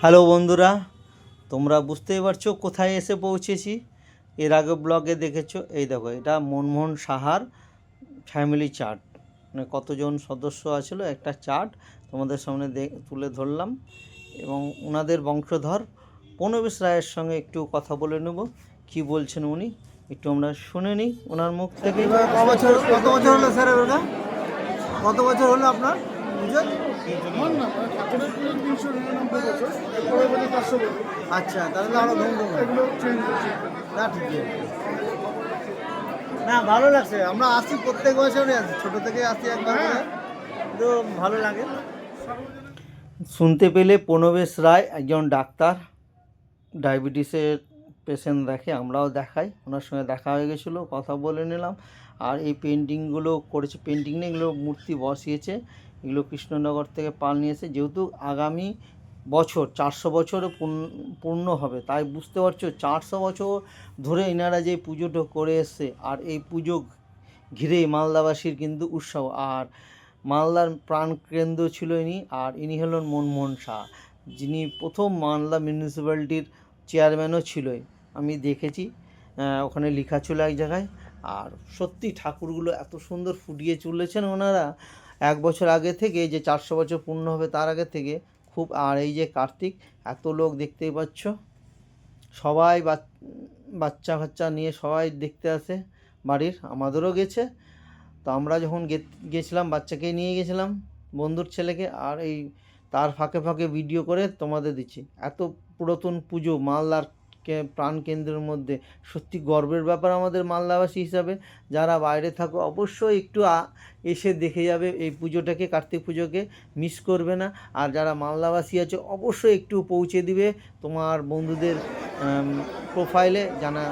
Hello বন্ধুরা তোমরা বুঝতেই পারছ কোথায় এসে পৌঁছেছি? এর আগে ব্লগে দেখেছ এই দেখো এটা মনমোহন সাহার ফ্যামিলি চার্ট মানে কতজন সদস্য আছিল একটা চার্ট তোমাদের সামনে তুলে ধরলাম। এবং ওনাদের বংশধর পনবেশ রায়ের সঙ্গে একটু কথা বলে নেব কি বলছেন উনি? একটু আমরা শুনে নিই ওনার মুখ থেকে। এবার ক বছর কত বছর হলো স্যার ওটা? কত বছর হলো আপনার? আচ্ছা তাহলে আরও ধুমধুম এগুলো চেঞ্জ না আছে। না ভালো লাগছে। আমরা আসি প্রত্যেক বছরই আসি ছোট থেকে আসি একবার করে। তো ভালো লাগে। শুনতে পেলে প্রণবেশ রায় একজন ডাক্তার ডায়াবেটিসের পেশেন্ট দেখে আমরাও দেখাই। ওনার সঙ্গে দেখা হয়ে গেছিল কথা বলে নিলাম। আর এই পেন্টিংগুলো করেছে পেন্টিং নিয়ে এগুলো মূর্তি বসিয়েছে। এগুলো কৃষ্ণনগর থেকে পাল নিয়েছে যেহেতু আগামী বছর, চারশো বছরে পূর্ণ- হবে। তাই বুঝতে পারছ, চারশো বছর ধরে এনারা যে পুজোটা করে এসছে, আর এই পুজো ঘিরে মালদাবাসীর কিন্তু উৎসব আর মালদার প্রাণকেন্দ্র ছিল ইনি, আর ইনি হলেন মনমোহন শাহ, যিনি প্রথম মালদা মিউনিসিপ্যালিটির চেয়ারম্যানও ছিল আমি দেখেছি ওখানে লেখা ছিল এক জায়গায়। আর সত্যি ঠাকুরগুলো এত সুন্দর ফুটিয়ে চলেছেন ওনারা। এক বছর আগে থেকে যে চারশো বছর পূর্ণ হবে তার আগে থেকে খুব, আর এই যে কার্তিক, এত লোক দেখতেই পাচ্ছ। সবাই বাচ- বাচ্চা কাচ্চা নিয়ে সবাই দেখতে আসে বাড়ির, আমাদেরও গেছে। তো আমরা যখন গেছিলাম, বাচ্চাকে নিয়ে গেছিলাম, বন্ধুর ছেলেকে, আর এই তার ফাঁকে ফাঁকে ভিডিও করে তোমাদের দিচ্ছি। এত পুরাতন পুজো, মালদার প্রাণকেন্দ্রের মধ্যে। সত্যি গর্বের ব্যাপার আমাদের মালদাবাসী হিসাবে। যারা বাইরে থাকো, অবশ্যই একটু এসে দেখে যাবে এই পুজোটাকে, কার্তিক পুজোকে। মিস করবে না। আর যারা মালদাবাসী আছে, অবশ্যই একটু পৌঁছে দিবে তোমার বন্ধুদের প্রোফাইলে জানা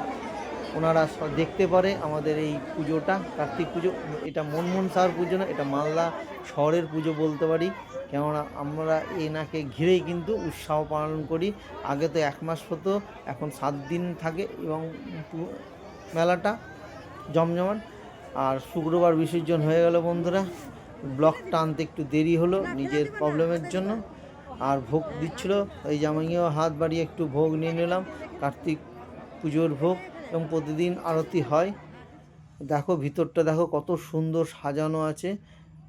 ওনারা দেখতে পারে আমাদের এই পুজোটা, কার্তিক পুজো। এটা মনমোহন সার পুজো না, এটা মালদা শহরের পুজো বলতে পারি। কেননা আমরা এনাকে ঘিরেই কিন্তু উৎসাহ পালন করি। আগে তো এক মাস হতো, এখন সাত দিন থাকে এবং মেলাটা জমজমাট। আর শুক্রবার বিসর্জন হয়ে গেল বন্ধুরা। ব্লকটা আনতে একটু দেরি হলো নিজের প্রবলেমের জন্য। আর ভোগ দিচ্ছিল, এই জামাইও হাত বাড়িয়ে একটু ভোগ নিয়ে নিলাম। কার্তিক পুজোর ভোগ। এবং প্রতিদিন আরতি হয়। দেখো ভিতরটা দেখো কত সুন্দর সাজানো আছে।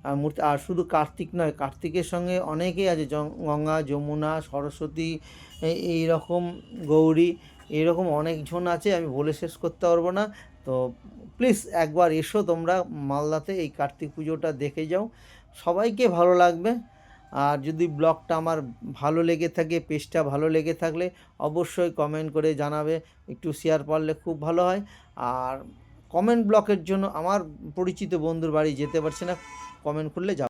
আর মূর্তি, আর শুধু কার্তিক নয়, কার্তিকের সঙ্গে অনেকেই আছে গঙ্গা, যমুনা, সরস্বতী এই- রকম গৌরী, এইরকম অনেকজন আছে, আমি বলে শেষ করতে পারব না। তো প্লিজ একবার এসো তোমরা মালদাতে, এই কার্তিক পুজোটা দেখে যাও। সবাইকে ভালো লাগবে। আর যদি ব্লগটা আমার ভালো লেগে থাকে, পেজটা ভালো লেগে থাকলে অবশ্যই কমেন্ট করে জানাবে। একটু শেয়ার পারলে খুব ভালো হয়। আর কমেন্ট ব্লকের জন্য আমার পরিচিত বন্ধুর বাড়ি যেতে পারছি না। কমেন্ট করলে যাব।